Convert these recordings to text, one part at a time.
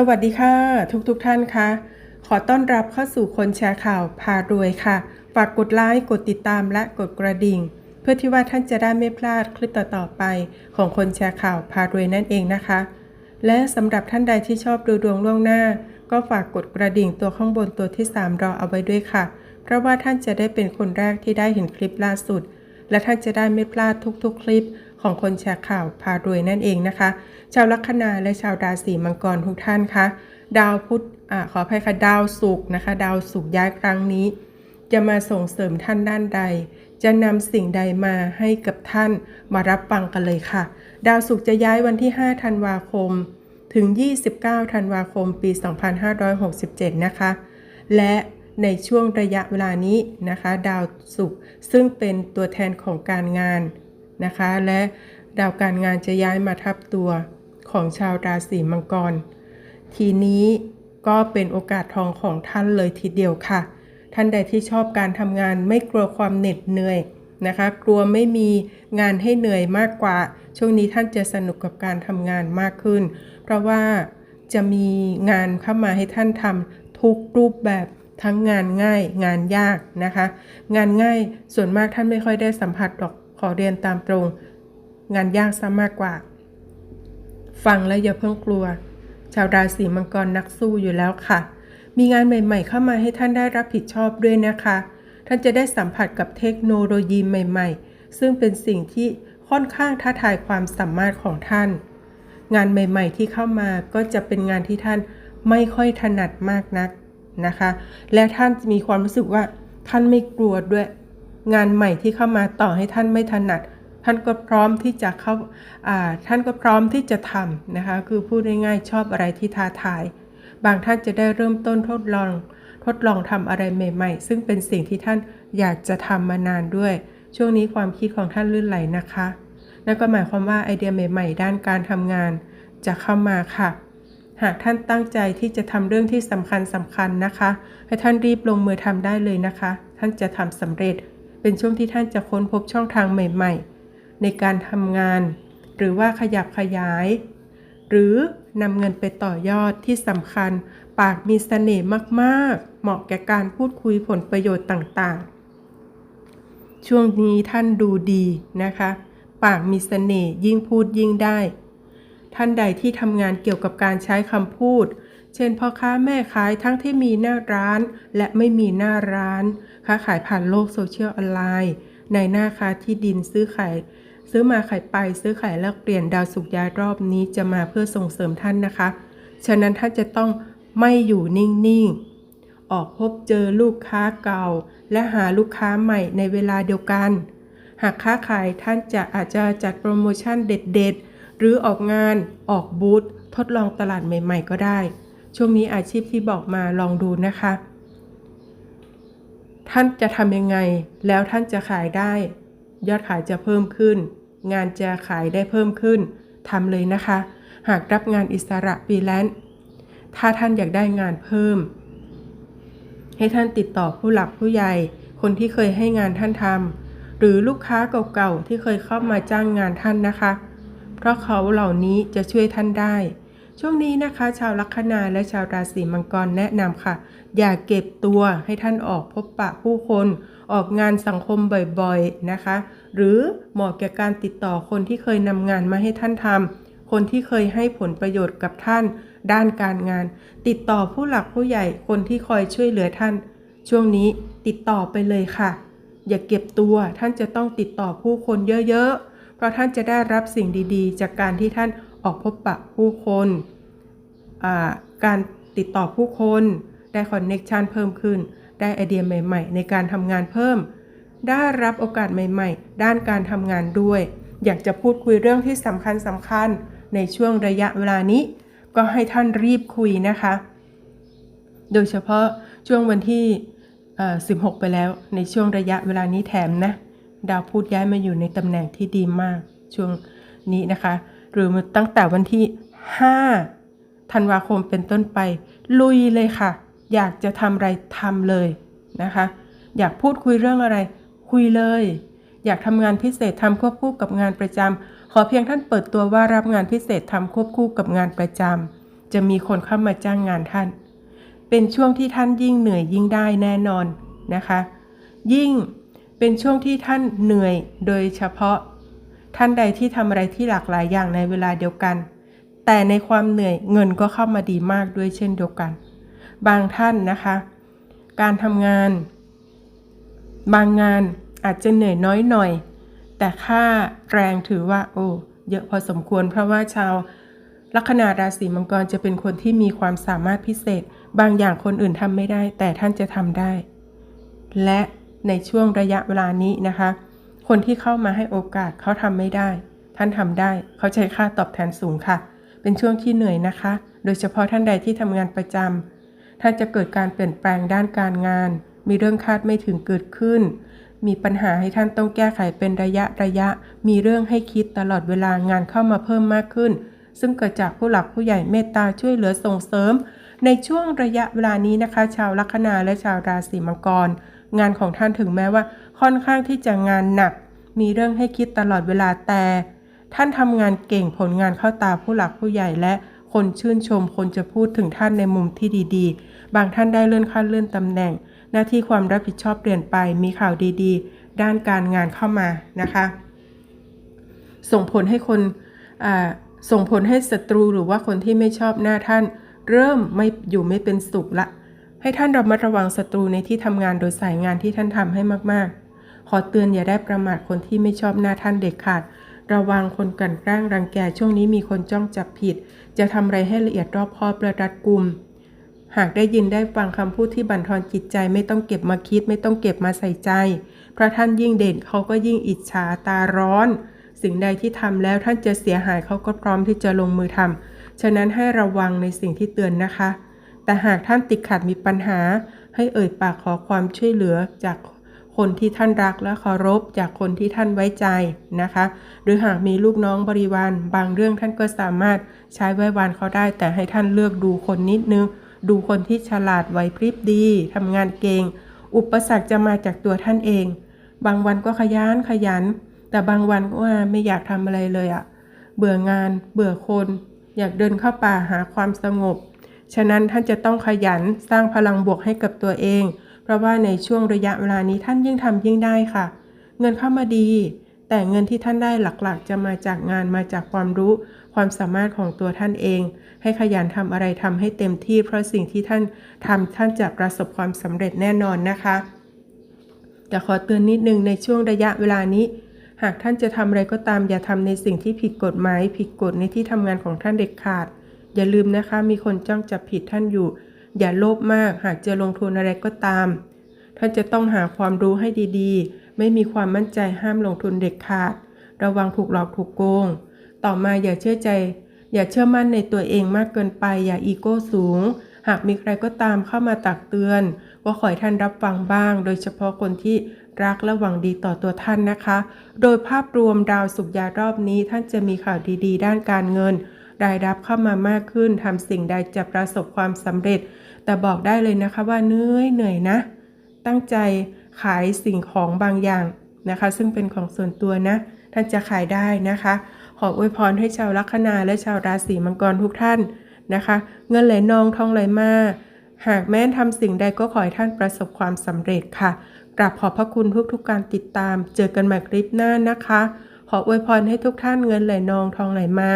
สวัสดีค่ะ ทุกๆทท่านคะขอต้อนรับเข้าสู่คนแชร์ข่าวพารวยค่ะ ฝากกดไลค์กดติดตามและกดกระดิ่ง เพื่อที่ว่าท่านจะได้ไม่พลาดคลิปต่อๆไป ของคนแชร์ข่าวพารวยนั่นเองนะคะ และสำหรับท่านใดที่ชอบดูดวงล่วงหน้า ก็ฝากกดกระดิ่งตัวข้างบนตัวที่ 3 รอเอาไว้ด้วยค่ะ เพราะว่าท่านจะได้เป็นคนแรกที่ได้เห็นคลิปล่าสุด และท่านจะได้ไม่พลาดทุกๆ คลิป ของคนแชร์ข่าวพารวยนั่นเองนะคะ ชาวลัคนาและชาวราศีมังกรทุกท่านคะดาวพุธอขออภัยค่ะดาวศุกร์นะคะ ดาวศุกร์ย้ายครั้งนี้ จะมาส่งเสริมท่านด้านใด จะนำสิ่งใดมาให้กับท่านมารับฟังกันเลยค่ะ ดาวศุกร์จะย้ายวันที่ 5 ธันวาคม ถึง 29 ธันวาคม ปี 2567 นะคะ และในช่วงระยะเวลานี้นะคะ ดาวศุกร์ซึ่งเป็นตัวแทนของการงาน นะคะ และดาวการงานจะย้ายมาทับตัวของชาวราศีมังกร ทีนี้ก็เป็นโอกาสทองของท่านเลยทีเดียวค่ะ ท่านใดที่ชอบการทำงานไม่กลัวความเหน็ดเหนื่อยนะคะ กลัวไม่มีงานให้เหนื่อยมากกว่า ช่วงนี้ท่านจะสนุกกับการทำงานมากขึ้น เพราะว่าจะมีงานเข้ามาให้ท่านทำทุกรูปแบบทั้งงานง่ายงานยากนะคะ งานง่ายส่วนมากท่านไม่ค่อยได้สัมผัสหรอก ขอเรียนตามตรง งานยากซะมากกว่า ฟังแล้วอย่าเพิ่งกลัว ชาวราศีมังกรนักสู้อยู่แล้วค่ะ มีงานใหม่ ๆ เข้ามาให้ท่านได้รับผิดชอบด้วยนะคะ ท่านจะได้สัมผัสกับเทคโนโลยีใหม่ ๆ ซึ่งเป็นสิ่งที่ค่อนข้างท้าทายความสามารถของท่าน งานใหม่ ๆ ที่เข้ามาก็จะเป็นงานที่ท่านไม่ค่อยถนัดมากนักนะคะ และท่านมีความรู้สึกว่าท่านไม่กลัวด้วย งานใหม่ที่เข้ามาต่อให้ท่านไม่ถนัด ท่านก็พร้อมที่จะเข้าท่านก็พร้อมที่จะทำนะคะ คือพูดง่ายๆชอบอะไรที่ท้าทาย บางท่านจะได้เริ่มต้นทดลอง ทดลองทำอะไรใหม่ ๆ ซึ่งเป็นสิ่งที่ท่านอยากจะทำมานานด้วย ช่วงนี้ความคิดของท่านลื่นไหลนะคะนั่นก็หมายความว่าไอเดียใหม่ ๆ ด้านการทำงานจะเข้ามาค่ะหากท่านตั้งใจที่จะทำเรื่องที่สำคัญสำคัญนะคะ ให้ท่านรีบลงมือทำได้เลยนะคะ ท่านจะทำสำเร็จ เป็นช่วงที่ท่านจะค้นพบช่องทางใหม่ ๆ ในการทำงาน หรือว่าขยับขยาย หรือนำเงินไปต่อยอดที่สำคัญ ปากมีเสน่ห์มากๆ เหมาะแก่การพูดคุยผลประโยชน์ต่างๆ ช่วงนี้ท่านดูดีนะคะ ปากมีเสน่ห์ยิ่งพูดยิ่งได้ ท่านใดที่ทำงานเกี่ยวกับการใช้คำพูด เช่นพ่อค้าแม่ขายทั้งที่มีหน้าร้าน และไม่มีหน้าร้าน ค้าขายผ่านโลกโซเชียลออนไลน์ ในหน้าค้าที่ดินซื้อขายซื้อมาขายไปซื้อขายแลกเปลี่ยนดาวสุกย้ายรอบนี้จะมาเพื่อส่งเสริมท่านนะคะ ฉะนั้นท่านจะต้องไม่อยู่นิ่งๆ ออกพบเจอลูกค้าเก่า และหาลูกค้าใหม่ในเวลาเดียวกัน หากค้าขายท่านจะอาจจะจัดโปรโมชั่นเด็ดๆ หรือออกงานออกบูธทดลองตลาดใหม่ๆ ก็ได้ ช่วงนี้อาชีพที่บอกมาลองดูนะคะ ท่านจะทำยังไง แล้วท่านจะขายได้ ยอดขายจะเพิ่มขึ้น งานจะขายได้เพิ่มขึ้นทำเลยนะคะ หากรับงานอิสระฟรีแลนซ์ถ้าท่านอยากได้งานเพิ่ม ให้ท่านติดต่อผู้หลักผู้ใหญ่ คนที่เคยให้งานท่านทำหรือลูกค้าเก่าๆที่เคยเข้ามาจ้างงานท่านนะคะ เพราะเขาเหล่านี้จะช่วยท่านได้ ช่วงนี้นะคะ ชาวลัคนาและชาวราศีมังกรแนะนำค่ะ อย่าเก็บตัวให้ท่านออกพบปะผู้คน ออกงานสังคมบ่อยๆนะคะ หรือเหมาะแก่การติดต่อคนที่เคยนำงานมาให้ท่านทำคนที่เคยให้ผลประโยชน์กับท่าน ด้านการงาน ติดต่อผู้หลักผู้ใหญ่คนที่คอยช่วยเหลือท่าน ช่วงนี้ติดต่อไปเลยค่ะ อย่าเก็บตัวท่านจะต้องติดต่อผู้คนเยอะๆ เพราะท่านจะได้รับสิ่งดีๆ จากการที่ท่าน ออกพบปะผู้คนการติดต่อผู้คนได้คอนเน็กชันเพิ่มขึ้น ได้ไอเดียใหม่ ๆ ในการทำงานเพิ่ม ได้รับโอกาสใหม่ ๆ ด้านการทำงานด้วย อยากจะพูดคุยเรื่องที่สำคัญสำคัญในช่วงระยะเวลานี้ ก็ให้ท่านรีบคุยนะคะ โดยเฉพาะช่วงวันที่ 16 ไปแล้วในช่วงระยะเวลานี้แถมนะ ดาวพุธย้ายมาอยู่ในตำแหน่งที่ดีมากช่วงนี้นะคะ หรือตั้งแต่วันที่ 5 ธันวาคมเป็นต้นไป ลุยเลยค่ะ อยากจะทำอะไรทำเลยนะคะ อยากพูดคุยเรื่องอะไร คุยเลย อยากทำงานพิเศษทำควบคู่กับงานประจำขอเพียงท่านเปิดตัวว่ารับงานพิเศษทำควบคู่กับงานประจำจะมีคนเข้ามาจ้างงานท่าน เป็นช่วงที่ท่านยิ่งเหนื่อยยิ่งได้แน่นอนนะคะ ยิ่งเป็นช่วงที่ท่านเหนื่อยโดยเฉพาะ ท่านใดที่ทำอะไรที่หลากหลายอย่างในเวลาเดียวกัน แต่ในความเหนื่อยเงินก็เข้ามาดีมากด้วยเช่นเดียวกัน บางท่านนะคะ การทำงาน บางงานอาจจะเหนื่อยน้อยหน่อย แต่ค่าแรงถือว่า โอ้เยอะพอสมควร เพราะว่าชาวลัคนาราศีมังกรจะเป็นคนที่มีความสามารถพิเศษ บางอย่างคนอื่นทำไม่ได้ แต่ท่านจะทำได้ และในช่วงระยะเวลานี้นะคะ คนที่เข้ามาให้โอกาสเขาทำไม่ได้ ท่านทำได้เขาใช้ค่าตอบแทนสูงค่ะ เป็นช่วงที่เหนื่อยนะคะ โดยเฉพาะท่านใดที่ทำงานประจำท่านจะเกิดการเปลี่ยนแปลงด้านการงาน มีเรื่องคาดไม่ถึงเกิดขึ้น มีปัญหาให้ท่านต้องแก้ไขเป็นระยะระยะ มีเรื่องให้คิดตลอดเวลางานเข้ามาเพิ่มมากขึ้น ซึ่งเกิดจากผู้หลักผู้ใหญ่เมตตาช่วยเหลือส่งเสริม ในช่วงระยะเวลานี้นะคะ ชาวลัคนาและชาวราศีมังกรงานของท่านถึงแม้ว่า ค่อนข้างที่จะงานหนัก มีเรื่องให้คิดตลอดเวลาแต่ ท่านทำงานเก่งผลงานเข้าตาผู้หลักผู้ใหญ่และคนชื่นชมคนจะพูดถึงท่านในมุมที่ดีๆ บางท่านได้เลื่อนขั้นเลื่อนตำแหน่ง หน้าที่ความรับผิดชอบเปลี่ยนไป มีข่าวดีๆ ด้านการงานเข้ามานะคะ ส่งผลให้คนส่งผลให้ศัตรูหรือว่าคนที่ไม่ชอบหน้าท่าน เริ่มไม่อยู่ไม่เป็นสุขละ ให้ท่านระมัดระวังศัตรูในที่ทำงานโดยสายงานที่ท่านทำให้มากๆ ขอเตือนอย่าได้ประมาทคนที่ไม่ชอบหน้าท่านเด็ดขาด ระวังคนกันแกล้งรังแกช่วงนี้มีคนจ้องจับผิด จะทำอะไรให้ละเอียดรอบคอบประรัดกุม หากได้ยินได้ฟังคำพูดที่บั่นทอนจิตใจไม่ต้องเก็บมาคิดไม่ต้องเก็บมาใส่ใจเพราะท่านยิ่งเด่นเขาก็ยิ่งอิจฉาตาร้อน สิ่งใดที่ทำแล้วท่านจะเสียหายเขาก็พร้อมที่จะลงมือทำฉะนั้นให้ระวังในสิ่งที่เตือนนะคะ แต่หากท่านติดขัดมีปัญหา ให้เอ่ยปากขอความช่วยเหลือจาก คนที่ท่านรักและเคารพจากคนที่ท่านไว้ใจนะคะ หรือหากมีลูกน้องบริวารบางเรื่องท่านก็สามารถใช้ไว้วานเขาได้ แต่ให้ท่านเลือกดูคนนิดนึง ดูคนที่ฉลาดไหวพริบดีทำงานเก่ง อุปสรรคจะมาจากตัวท่านเอง บางวันก็ขยันขยัน แต่บางวันก็ว่าไม่อยากทำอะไรเลยอะเบื่องาน เบื่อคน อยากเดินเข้าป่าหาความสงบ ฉะนั้นท่านจะต้องขยันสร้างพลังบวกให้กับตัวเอง เพราะว่าในช่วงระยะเวลานี้ท่านยิ่งทำยิ่งได้ค่ะ เงินเข้ามาดี แต่เงินที่ท่านได้หลักๆ จะมาจากงานมาจากความรู้ ความสามารถของตัวท่านเอง ให้ขยันทำอะไรทำให้เต็มที่ เพราะสิ่งที่ท่านทำท่านจะประสบความสำเร็จแน่นอนนะคะแต่ขอเตือนนิดนึงในช่วงระยะเวลานี้ หากท่านจะทำอะไรก็ตามอย่าทำในสิ่งที่ผิดกฎหมาย ผิดกฎในที่ทำงานของท่านเด็ดขาด อย่าลืมนะคะ มีคนจ้องจับผิดท่านอยู่ อย่าโลภมากหากจะลงทุนอะไรก็ตาม ท่านจะต้องหาความรู้ให้ดีๆ ไม่มีความมั่นใจห้ามลงทุนเด็ดขาด ระวังถูกหลอกถูกโกง ต่อมาอย่าเชื่อใจ อย่าเชื่อมั่นในตัวเองมากเกินไป อย่าอีโก้สูง หากมีใครก็ตามเข้ามาตักเตือน ก็ขอให้ท่านรับฟังบ้าง โดยเฉพาะคนที่รักและหวังดีต่อตัวท่านนะคะ โดยภาพรวมดาวสุกยารอบนี้ท่านจะมีข่าวดีๆ ด้านการเงิน รายรับเข้ามามากขึ้นทำสิ่งใดจะประสบความสำเร็จ แต่บอกได้เลยนะคะว่าเหนื่อยเหนื่อยนะ ตั้งใจขายสิ่งของบางอย่างนะคะ ซึ่งเป็นของส่วนตัวนะ ท่านจะขายได้นะคะ ขออวยพรให้ชาวลัคนาและชาวราศีมังกรทุกท่านนะคะ เงินไหลนองทองไหลมาหากแม้นทำสิ่งใดก็ขอให้ท่านประสบความสำเร็จค่ะกราบขอบพระคุณทุกๆการติดตาม เจอกันใหม่คลิปหน้านะคะ ขออวยพรให้ทุกท่านเงินไหลนองทองไหลมา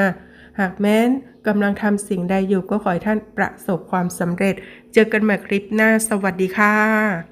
หากแม้นกำลังทำสิ่งใดอยู่ก็ขอให้ท่านประสบความสำเร็จ เจอกันใหม่คลิปหน้า สวัสดีค่ะ